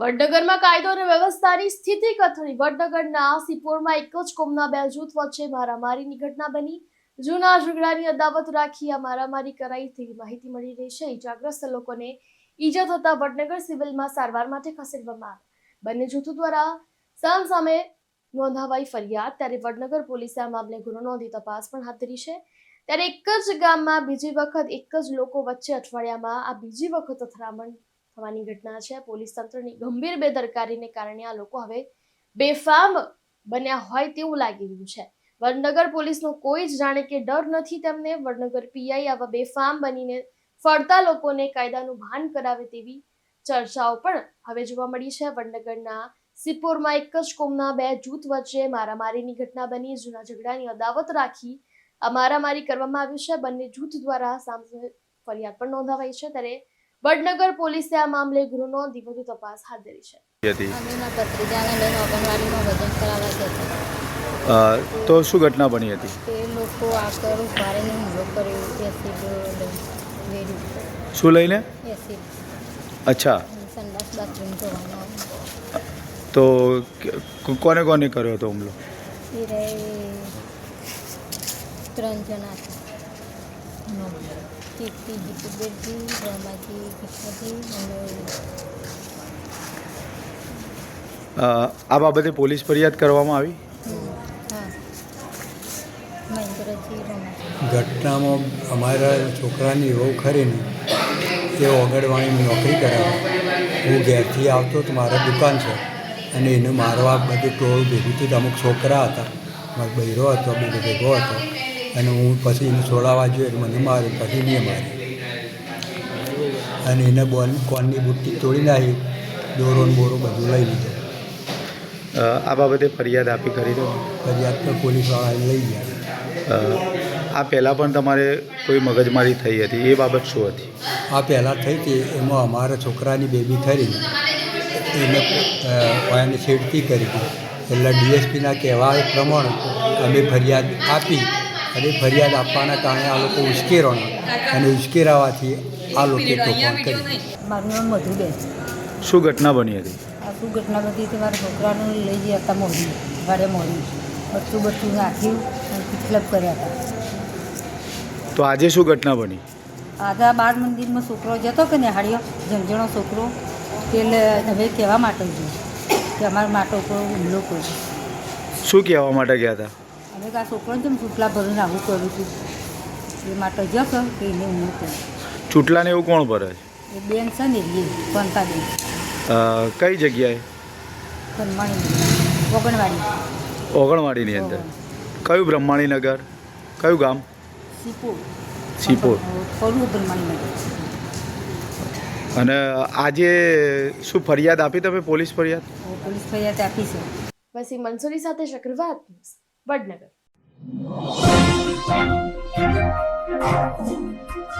વડનગરમાં કાયદો અને વ્યવસ્થાની સ્થિતિ કથળી. વડનગરના સિપોરમાં એક જ કોમના બે જૂથ વચ્ચે મારામારીની ઘટના બની. જૂના ઝઘડાની અદાવત રાખી આ મારામારી કરાઈ તેવી માહિતી મળી રહી છે. ઇજાગ્રસ્ત લોકોને ઈજા થતા વડનગર સિવિલમાં સારવાર માટે ખસેડવામાં આવ્યા. બંને જૂથો દ્વારા સામ સામે નોંધાવાઈ ફરિયાદ. ત્યારે વડનગર પોલીસે આ મામલે ગુનો નોંધી તપાસ પણ હાથ ધરી છે. ત્યારે એક જ ગામમાં બીજી વખત એક જ લોકો વચ્ચે અઠવાડિયામાં આ બીજી વખત અથડામણ થવાની ઘટના છે. પોલીસ તંત્રની ગંભીર બેદરકારીને કારણે આ લોકો હવે બેફામ બન્યા હોય તેવું લાગી રહ્યું છે. વડનગર પોલીસનો કોઈ જ જાણે કે ડર નથી તેમને. વડનગર પીઆઈ આવા બેફામ બનીને ફરતા લોકોને કાયદાનું ભાન કરાવે તેવી ચર્ચાઓ પણ હવે જોવા મળી છે. વડનગરના સિપોરમાં એક જ કોમના બે જૂથ વચ્ચે મારામારીની ઘટના બની. જૂના ઝઘડાની અદાવત રાખી મારામારી કરવામાં આવી છે. બંને જૂથ દ્વારા સામે ફરિયાદ પણ નોંધાવાઈ છે. ત્યારે વડનગર પોલીસે આ મામલે ગુનો નોંધી વધુ તપાસ હાથ ધરી છે. તો શું ઘટના બની હતી? તે લોકો આગળ ભારેને હુમલો કર્યો એસિડ શું લઈને? એસિડ. અચ્છા. સંડાસ બાથરૂમ ધોવાનો તો કોને કોને કર્યો હતો હુમલો? ત્રણ જણા. હતા કીર્તિ જીતુબેનજી રમાજી કૃષ્ણજી આ બાબતે પોલીસ ફરિયાદ કરવામાં આવી? ઘટનામાં અમારા છોકરાની વહુ ખરીને તે એ ઓગણવાણીની નોકરી કરાવે. હું ઘેરથી આવતો તો મારા દુકાન છે અને એને મારવા બધું ટોળું ભેગું હતું અમુક છોકરા હતા, મારો બૈરો હતો, બીજો ભેગો હતો. અને હું પછી એને છોડાવવા જોઈએ એટલે મને માર્યું પછી નહીં મારે અને એને બોલ કોનની બુટ્ટી તોડી નાખી દોરો બોરો બધું લઈ લીધું. આ બાબતે ફરિયાદ આપી કરી દો ફરિયાદ તો પોલીસવાળાએ લઈ ગયા. આ પહેલાં પણ તમારે કોઈ મગજમારી થઈ હતી એ બાબત શું હતી? આ પહેલાં થઈ હતી એમાં અમારા છોકરાની બેબી ખરી એને પાયાની છેડતી કરી. એટલે ડીએસપીના કહેવા પ્રમાણે અમે ફરિયાદ આપી. અને ફરિયાદ આપવાના કારણે આ લોકો ઉશ્કેરવાના અને ઉશ્કેરાવાથી આ લોકોએ તોફાન કરી? મારું નામ મધુબેન શું ઘટના બની હતી? આ શું ઘટના બધી હતી? મારા છોકરાને લઈ ગયા હતા મોડી ભારે મોડી બચ્ચું બચ્ચું નાખ્યું અને કિચલપ કર્યા હતા. તો આજે શું ઘટના બની? આજે બાળ મંદિરમાં છોકરો જતો કે નિહાળ્યો? જમજણો છોકરો? એટલે હવે કહેવા માટે ગયો? કે અમારા માટે ઉપર હુમલો કર્યો? શું કહેવા માટે ગયા હતા? અમે આ છોકરાને કેમ સુટલા ભરીને આવું કર્યું હતું એ માટે જક કે એને હું કરું. ચૂંટલાને એવું કોણ ભરે છે? એ બેન છે ને એ બેન કઈ જગ્યાએ? કનમાણી ઓગણવાડી. ઓગણવાડીની અંદર. કયું બ્રહ્માણીનગર? કયું ગામ? સીપોર સીપોર. થોડું બ્રહ્માણી અને આજે શું ફરિયાદ આપી તમે? પોલીસ ફરિયાદ? પોલીસ ફરિયાદ આપી છે. વસીમ મંસૂરી સાથે ચક્રવાત ન્યૂઝ. વડનગર.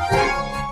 Thank